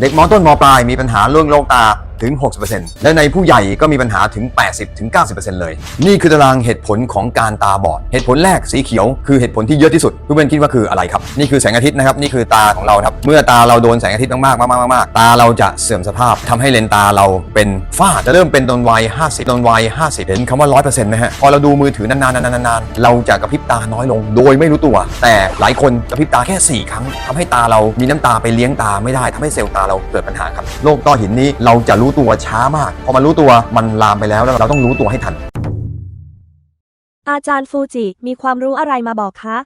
เด็กมอต้นมอปลายมีปัญหาเรื่องโรคตา ถึง 60%และในผู้ใหญ่ก็มีปัญหาถึง 80-90%เลย นี่คือตารางเหตุผลของการตาบอด เหตุผลแรกสีเขียว คือเหตุผลที่เยอะที่สุดทุกคนคิดว่าคืออะไรครับ นี่คือแสงอาทิตย์นะครับ นี่คือตาของเราครับ เมื่อตาเราโดนแสงอาทิตย์มากๆมากๆมากๆตาเราจะเสื่อมสภาพทำให้เลนตาเราเป็นฝ้าจะเริ่มเป็นตอนวัย50ตอนวัย50 เห็นคำว่า 100%ไหมฮะพอเราดูมือถือนานๆนานๆนานๆเราจะกระพริบตาน้อยลง โดยไม่รู้ตัว แต่หลายคนกระพริบตาแค่ 4 ครั้งทำให้ตาเรามีน้ำตาไปเลี้ยงตาไม่ได้ทำให้เซลล์ตาเราเกิดปัญหาครับโรคต้อหินนี้เราจะรูู้้ตัวช้ามาก พอมันรู้ตัวมันลามไปแล้วแล้วเราต้องรู้ตัวให้ทัน อาจารย์ฟูจิมีความรู้อะไรมาบอกคะ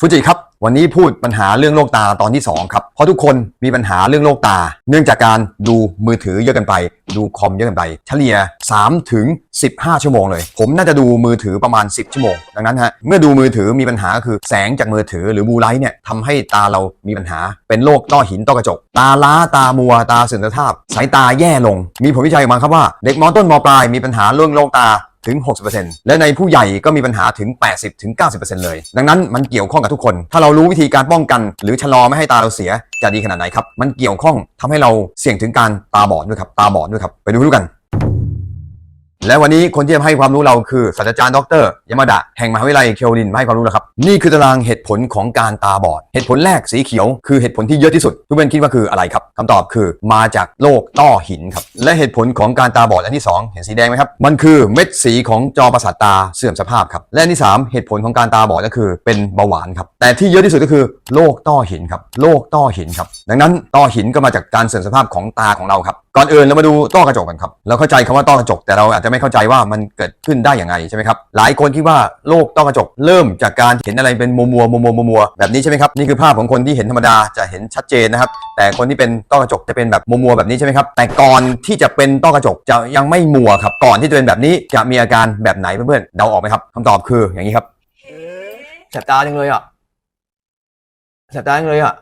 ฟูจิครับ วันนี้พูดปัญหาเรื่องโรคตาตอนที่ 2 ครับ เพราะทุกคนมีปัญหาเรื่องโรคตา เนื่องจากการดูมือถือเยอะกันไป ดูคอมเยอะกันไป เฉลี่ย3ถึง15 ชั่วโมงเลย ผมน่าจะดูมือถือประมาณ 10 ชั่วโมง ดังนั้นฮะเมื่อดูมือถือมีปัญหาก็คือแสงจากมือถือหรือบูไลท์เนี่ยทำให้ตาเรามีปัญหาเป็นโรคต้อหินต้อกระจก ตาล้าตามัวตาเสื่อมสภาพ สายตาแย่ลง มีผลวิจัยออกมาครับว่า เด็กมอต้นมอปลายมีปัญหาเรื่องโรคตา ถึง 60%และในผู้ใหญ่ก็มีปัญหาถึง 80-90%เลย ดังนั้นมันเกี่ยวข้องกับทุกคน ถ้าเรารู้วิธีการป้องกัน หรือชะลอไม่ให้ตาเราเสียจะดีขนาดไหนครับ มันเกี่ยวข้องทำให้เราเสี่ยงถึงการตาบอดด้วยครับ ตาบอดด้วยครับ ไปดูดูกัน และวันนี้คนที่จะให้ความรู้เราคือศาสตราจารย์ดรยามาดะแห่งมหาวิทยาลัยเคียวรินมาให้ความรู้แล้วครับ นี่คือตารางเหตุผลของการตาบอด เหตุผลแรกสีเขียว คือเหตุผลที่เยอะที่สุด ทุกคนคิดว่าคืออะไรครับคำตอบคือมาจากโรคต้อหินครับ และเหตุผลของการตาบอดอันที่ 2 เห็นสีแดงไหมครับ มันคือเม็ดสีของจอประสาทตาเสื่อมสภาพครับ และอันที่ 3 เหตุผลของการตาบอดก็คือเป็นเบาหวานครับ แต่ที่เยอะที่สุดก็คือโรคต้อหินครับ โรคต้อหินครับ ดังนั้นต้อหินก็มาจากการเสื่อมสภาพของตาของเราครับ ก่อนอื่นเรามาดูต้อกระจกกันครับ เราเข้าใจคำว่าต้อกระจกแต่เราอาจจะไม่เข้าใจว่ามันเกิดขึ้นได้อย่างไรใช่ไหมครับหลายคนคิดว่าโรคต้อกระจกเริ่มจากการเห็นอะไรเป็นมัวมัวมัวมัวมัวมัวแบบนี้ใช่ไหมครับนี่คือภาพของคนที่เห็นธรรมดาจะเห็นชัดเจนนะครับแต่คนที่เป็นต้อกระจกจะเป็นแบบมัวมัวแบบนี้ใช่ไหมครับแต่ก่อนที่จะเป็นต้อกระจกจะยังไม่มัวครับก่อนที่จะเป็นแบบนี้จะมีอาการแบบไหนเพื่อนๆเดาออกไหมครับคำตอบคืออย่างนี้ครับแสบตาจังเลยอะแสบตาจังเลยอะ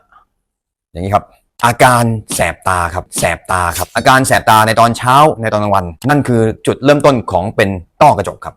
อย่างนี้ครับ อาการแสบตาครับแสบตาครับ อาการแสบตาในตอนเช้าในตอนกลางวัน นั่นคือจุดเริ่มต้นของเป็นต้อกระจกครับ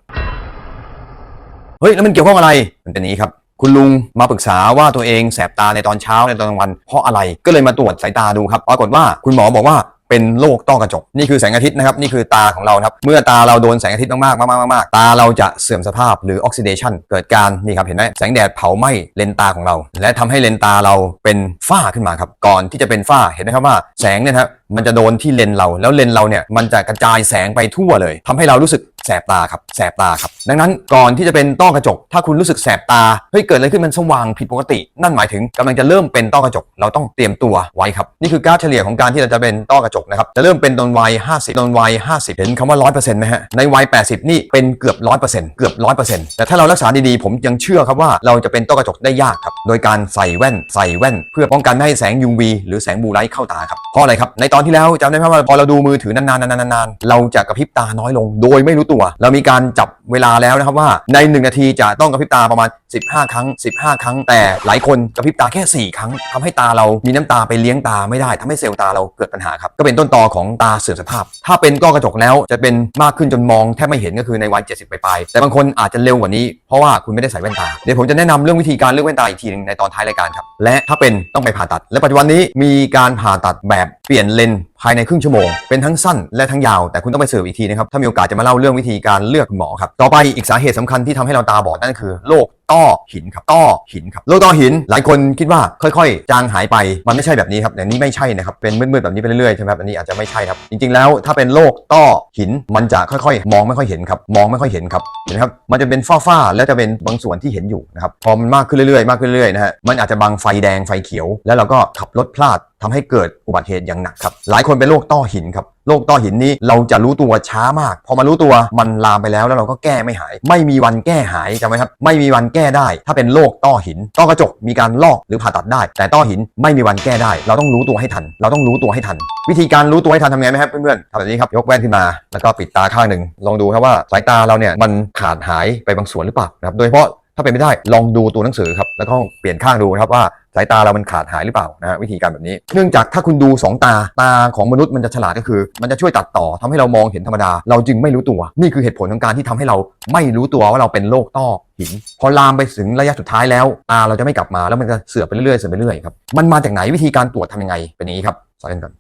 เฮ้ยแล้วมันเกี่ยวข้องอะไรมันเป็นนี้ครับ คุณลุงมาปรึกษาว่าตัวเองแสบตาในตอนเช้าในตอนกลางวัน เพราะอะไรก็เลยมาตรวจสายตาดูครับปรากฏว่าคุณหมอบอกว่า เป็นโรคต้อกระจกนี่คือแสงอาทิตย์นะครับนี่คือตาของเราครับเมื่อตาเราโดนแสงอาทิตย์มากๆมากๆมากๆตาเราจะเสื่อมสภาพหรือออกซิเดชันเกิดการนี่ครับเห็นไหมแสงแดดเผาไหม้เลนตาของเรา และทำให้เลนตาเราเป็นฝ้าขึ้นมาครับก่อนที่จะเป็นฝ้าเห็นไหมครับว่าแสงเนี่ยครับมันจะโดนที่เลนเราแล้วเลนเราเนี่ยมันจะกระจายแสงไปทั่วเลยทำให้เรารู้สึกแสบตาครับแสบตาครับ ดังนั้นก่อนที่จะเป็นต้อกระจก ถ้าคุณรู้สึกแสบตาเฮ้ยเกิดอะไรขึ้นมันสว่างผิดปกติ นั่นหมายถึงกำลังจะเริ่มเป็นต้อกระจก เราต้องเตรียมตัวไว้ครับนี่คือกาฟเฉลี่ยของการที่เราจะเป็นต้อกระจกนะครับจะเริ่มเป็นตอนวัย 50 ตอนวัย 50 เห็นคำว่า 100%ไหมฮะในวัย 80 นี่เป็นเกือบ 100%เกือบ 100%แต่ถ้าเรารักษาดีๆ ผมยังเชื่อครับว่าเราจะเป็นต้อกระจกได้ยากครับโดยการใส่แว่นใส่แว่น เพื่อป้องกันไม่ให้แสง UV หรือแสงบูไลท์เข้าตาครับเพราะอะไรครับในตอนที่แล้วจำได้ไหมว่าพอเราดูมือถือนานๆนานๆๆเราจะกระพริบตาน้อยลง โดยไม่รู้ตัว เรามีการจับเวลาแล้วนะครับว่าใน 1 นาทีจะต้องกระพริบตาประมาณ 15 ครั้ง 15 ครั้ง แต่หลายคนกระพริบตาแค่ 4 ครั้งทำให้ตาเรามีน้ำตาไปเลี้ยงตาไม่ได้ทำให้เซลล์ตาเราเกิดปัญหาครับก็เป็นต้นตอของตาเสื่อมสภาพ ถ้าเป็นก้อกระจกแล้วจะเป็นมากขึ้นจนมองแทบไม่เห็นก็คือในวัย 70 ไปลายแต่บางคนอาจจะเร็วกว่านี้เพราะว่าคุณไม่ได้ใส่แว่นตา เดี๋ยวผมจะแนะนำเรื่องวิธีการเลือกแว่นตาอีกทีหนึงในตอนท้ายรายการครับ และถ้าเป็นต้องไปผ่าตัด และปัจจุบันนี้มีการผ่าตัดแบบ เปลี่ยนเลนภายในครึ่งชั่วโมง เป็นทั้งสั้นและทั้งยาว แต่คุณต้องไปสืบอีกทีนะครับ ถ้ามีโอกาสจะมาเล่าเรื่องวิธีการเลือกหมอครับ ต่อไปอีกสาเหตุสำคัญที่ทำให้เราตาบอดนั่นคือโรคต้อหินครับต้อหินครับโรคต้อหิน หลายคนคิดว่าค่อยๆ จางหายไป มันไม่ใช่แบบนี้ครับแต่นี้ไม่ใช่นะครับ เป็นมืดๆแบบนี้ไปเรื่อยๆใช่ไหมครับ อันนี้อาจจะไม่ใช่ครับ จริงๆ แล้วถ้าเป็นโรคต้อหิน มันจะค่อยๆ มองไม่ค่อยเห็นครับ มองไม่ค่อยเห็นครับ เห็นไหมครับ มันจะเป็นฝ้าๆ แล้วจะเป็นบางส่วนที่เห็นอยู่นะครับ พอมันมากขึ้นเรื่อยๆ มากขึ้นเรื่อยๆ นะฮะ มันอาจจะบังไฟแดงไฟเขียว แล้วเราก็ขับรถพลาดทำให้เกิดอุบัติเหตุอย่างหนักครับ หลายคนเป็นโรคต้อหินครับ โรคต้อหินนี้เราจะรู้ตัวช้ามาก พอมารู้ตัวมันลามไปแล้วแล้วเราก็แก้ไม่หาย ไม่มีวันแก้หายจำไว้ครับ ไม่มีวันแก้ได้ ถ้าเป็นโรคต้อหิน ต้อกระจกมีการลอกหรือผ่าตัดได้ แต่ต้อหินไม่มีวันแก้ได้ เราต้องรู้ตัวให้ทัน เราต้องรู้ตัวให้ทัน วิธีการรู้ตัวให้ทันทำไงไหมครับเพื่อนๆทำแบบนี้ครับ ยกแว่นขึ้นมา แล้วก็ปิดตาข้างหนึ่ง ลองดูครับว่าสายตาเราเนี่ยมันขาดหายไปบางส่วนหรือเปล่านะครับ โดยเฉพาะ ถ้าเป็นไม่ได้ลองดูตัวหนังสือครับแล้วก็เปลี่ยนข้างดูนะครับว่าสายตาเรามันขาดหายหรือเปล่านะฮะวิธีการแบบนี้ เนื่องจากถ้าคุณดู 2 ตาตาของมนุษย์มันจะฉลาดก็คือ มันจะช่วยตัดต่อทำให้เรามองเห็นธรรมดา เราจึงไม่รู้ตัว นี่คือเหตุผลของการที่ทำให้เราไม่รู้ตัวว่าเราเป็นโรคต้อหิน พอลามไปถึงระยะสุดท้ายแล้วตาเราจะไม่กลับมาแล้วมันจะเสื่อมไปเรื่อยๆเสื่อมไปเรื่อยครับมันมาจากไหนวิธีการตรวจทำยังไงเป็นอย่างนี้ครับสอนกันก่อน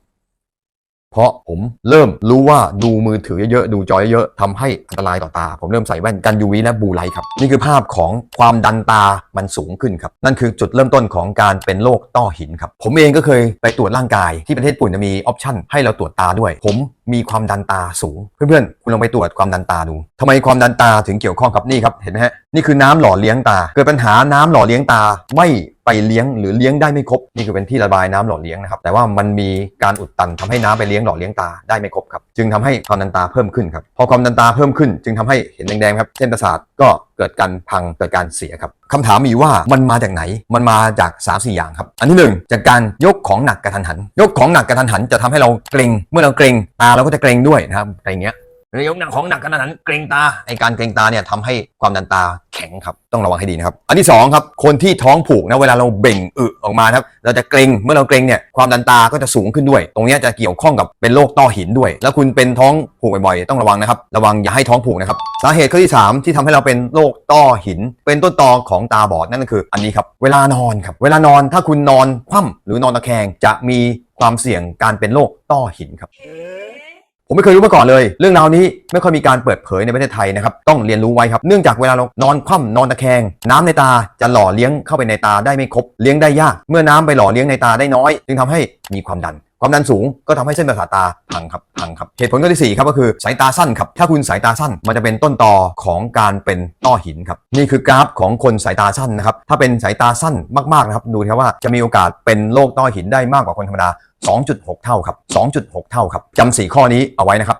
เพราะผมเริ่มรู้ว่าดูมือถือเยอะๆ ดูจอเยอะๆทำให้อันตรายต่อตา ผมเริ่มใส่แว่นกัน UV และบูไลท์ครับ นี่คือภาพของความดันตามันสูงขึ้นครับ นั่นคือจุดเริ่มต้นของการเป็นโรคต้อหินครับ ผมเองก็เคยไปตรวจร่างกายที่ประเทศญี่ปุ่นจะมีออปชั่นให้เราตรวจตาด้วย ผมมีความดันตาสูง เพื่อนๆ คุณลองไปตรวจความดันตาดูทำไมความดันตาถึงเกี่ยวข้องกับนี่ครับ เห็นไหมฮะ นี่คือน้ำหล่อเลี้ยงตา เกิดปัญหาน้ำหล่อเลี้ยงตาไม่ ไปเลี้ยงหรือเลี้ยงได้ไม่ครบนี่คือเป็นที่ระบายน้ำหล่อเลี้ยงนะครับแต่ว่ามันมีการอุดตันทำให้น้ำไปเลี้ยงหล่อเลี้ยงตาได้ไม่ครบครับจึงทำให้ความดันตาเพิ่มขึ้นครับพอความดันตาเพิ่มขึ้น จึงทำให้เห็นแดงๆครับเส้นประสาทก็เกิดการพังเกิดการเสียครับคำถามมีว่ามันมาจากไหน มันมาจาก3ามสี่อย่างครับ อันที่หนึ่งจากการยกของหนักกระทันหัน ยกของหนักกระทันหันจะทำให้เราเกรงเมื่อเราเกรงตาเราก็จะเกรงด้วยนะครับอะไรเงี้ย รือยกหนักของหนักขนาดนั้นเกรงตาไอการเกรงตาเนี่ยทำให้ความดันตาแข็งครับต้องระวังให้ดีนะครับ อันที่สองครับคนที่ท้องผูกนะเวลาเราเบ่งอึออกมาครับเราจะเกรงเมื่อเราเกรงเนี่ยความดันตาก็จะสูงขึ้นด้วย ตรงนี้จะเกี่ยวข้องกับเป็นโรคต้อหินด้วย แล้วคุณเป็นท้องผูกบ่อยๆต้องระวังนะครับ ระวังอย่าให้ท้องผูกนะครับสาเหตุข้อที่สามที่ทำให้เราเป็นโรคต้อหิน เป็นต้นตอของตาบอดนั่นก็คือ อันนี้ครับเวลานอนครับ เวลานอนถ้าคุณนอนคว่ำหรือนอนตะแคงจะมีความเสี่ยงการเป็นโรคต้อหินครับ ผมไม่เคยรู้มาก่อนเลย เรื่องราวนี้ไม่ค่อยมีการเปิดเผยในประเทศไทยนะครับต้องเรียนรู้ไว้ครับเนื่องจากเวลาเรานอนคว่ำนอนตะแคง น้ำในตาจะหล่อเลี้ยงเข้าไปในตาได้ไม่ครบเลี้ยงได้ยาก เมื่อน้ำไปหล่อเลี้ยงในตาได้น้อย จึงทำให้มีความดัน ความดันสูงก็ทำให้เส้นประสาทตาพังครับพังครับเหตุผลข้อที่สี่ครับก็คือสายตาสั้นครับถ้าคุณสายตาสั้นมันจะเป็นต้นตอของการเป็นต้อหินครับนี่คือกราฟของคนสายตาสั้นนะครับถ้าเป็นสายตาสั้นมากๆนะครับดูนะครับว่าจะมีโอกาสเป็นโรคต้อหินได้มากกว่าคนธรรมดา 2.6 เท่าครับ 2.6 เท่าครับจำสี่ข้อนี้เอาไว้นะครับ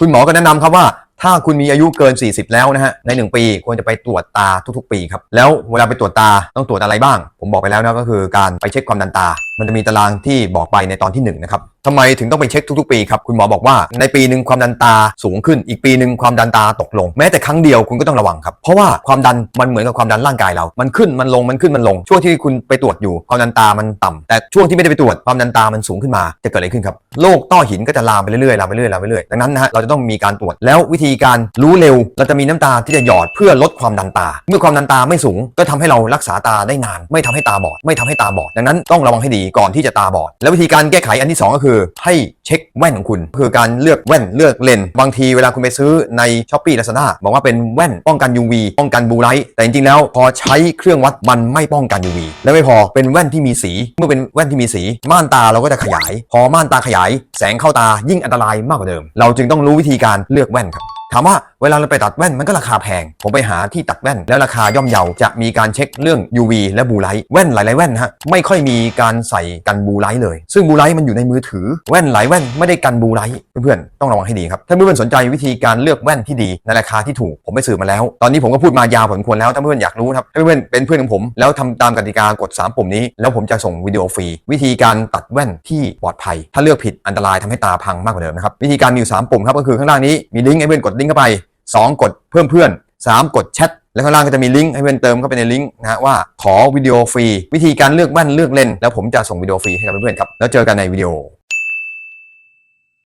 คุณหมอก็แนะนำครับว่า ถ้าคุณมีอายุเกิน 40 แล้วนะฮะใน 1 ปีควรจะไปตรวจตาทุกๆ ปีครับแล้วเวลาไปตรวจตาต้องตรวจอะไรบ้าง ผมบอกไปแล้วนะก็คือการไปเช็คความดันตา มันจะมีตารางที่บอกไปในตอนที่1นะครับทำไมถึงต้องไปเช็คทุกๆ ปีครับคุณหมอบอกว่าในปีหนึ่งความดันตาสูงขึ้น อีกปีหนึ่งความดันตาตกลง แม้แต่ครั้งเดียวคุณก็ต้องระวังครับเพราะว่าความดันมันเหมือนกับความดันร่างกายเรา มันขึ้นมันลงมันขึ้นมันลง ช่วงที่คุณไปตรวจอยู่ความดันตามันต่ำแต่ช่วงที่ไม่ได้ไปตรวจความดันตามันสูงขึ้นมาจะเกิดอะไรขึ้นครับโรคต้อหินก็จะลามไปเรื่อยๆลามไปเรื่อยๆลามไปเรื่อยๆดังนั้นนะฮะเราจะต้องมีการตรวจแล้ววิธีการรู้เร็ว เราจะมีน้ำตาที่จะหยอดเพื่อลดความดันตา เมื่อความดันตาไม่สูง ก็ทำให้เรารักษาตาได้นาน ไม่ทำให้ตาบอด ไม่ทำให้ตาบอด ดังนั้นต้องระวังให้ดีก่อนที่จะตาบอด และวิธีการแก้ไขอันที่สองก็คือ ให้เช็คแว่นของคุณ คือการเลือกแว่นเลือกเลนบางทีเวลาคุณไปซื้อใน s h อ p e e Lazada บอกว่าเป็นแว่นป้องกัน UV ป้องกันบูไลท์แต่จริงๆแล้วพอใช้เครื่องวัดมันไม่ป้องกัน UV และไม่พอเป็นแว่นที่มีสี เมื่อเป็นแว่นที่มีสี ม่านตาเราก็จะขยาย พอม่านตาขยาย แสงเข้าตายิ่งอันตรายมากกว่าเดิม เราจึงต้องรู้วิธีการเลือกแว่นครับ ถามว่าเวลาเราไปตัดแว่นมันก็ราคาแพง ผมไปหาที่ตัดแว่นแล้วราคาย่อมเยาจะมีการเช็คเรื่อง UV และบูไลท์แว่นหลายๆแว่นฮะไม่ค่อยมีการใส่กันบูไลท์เลย ซึ่งบูไลท์มันอยู่ในมือถือแว่นหลายแว่นไม่ได้กันบูไลท์เพื่อนๆต้องระวังให้ดีครับถ้าเพื่อนๆสนใจวิธีการเลือกแว่นที่ดีในราคาที่ถูกผมไปสืบมาแล้ว ตอนนี้ผมก็พูดมายาวพอสมควรแล้วถ้าเพื่อนๆอยากรู้ครับถ้าเพื่อนๆเป็นเพื่อนของผมแล้วทำตามกติกากดสามปุ่มนี้ แล้วผมจะส่งวิดีโอฟรี วิธีการตัดแว่นที่ปลอดภัย ถ้าเลือกผิดอันตรายทำให้ตาพังมากกว่าเดิมนะครับวิธีการมีอยู่สามปุ่มครับก็คือข้างล่างนี้มีลิงก์ให้เพื่อนกดลิงก์เข้าไป 2 กดเพิ่มเพื่อน 3 กดแชทแล้วข้างล่างก็จะมีลิงก์ให้เพื่อนเติมเข้าไปในลิงก์นะฮะว่าขอวิดีโอฟรี วิธีการเลือกบ้านเลือกเลนแล้วผมจะส่งวิดีโอฟรีให้กับเพื่อนๆครับแล้วเจอกันในวิดีโอ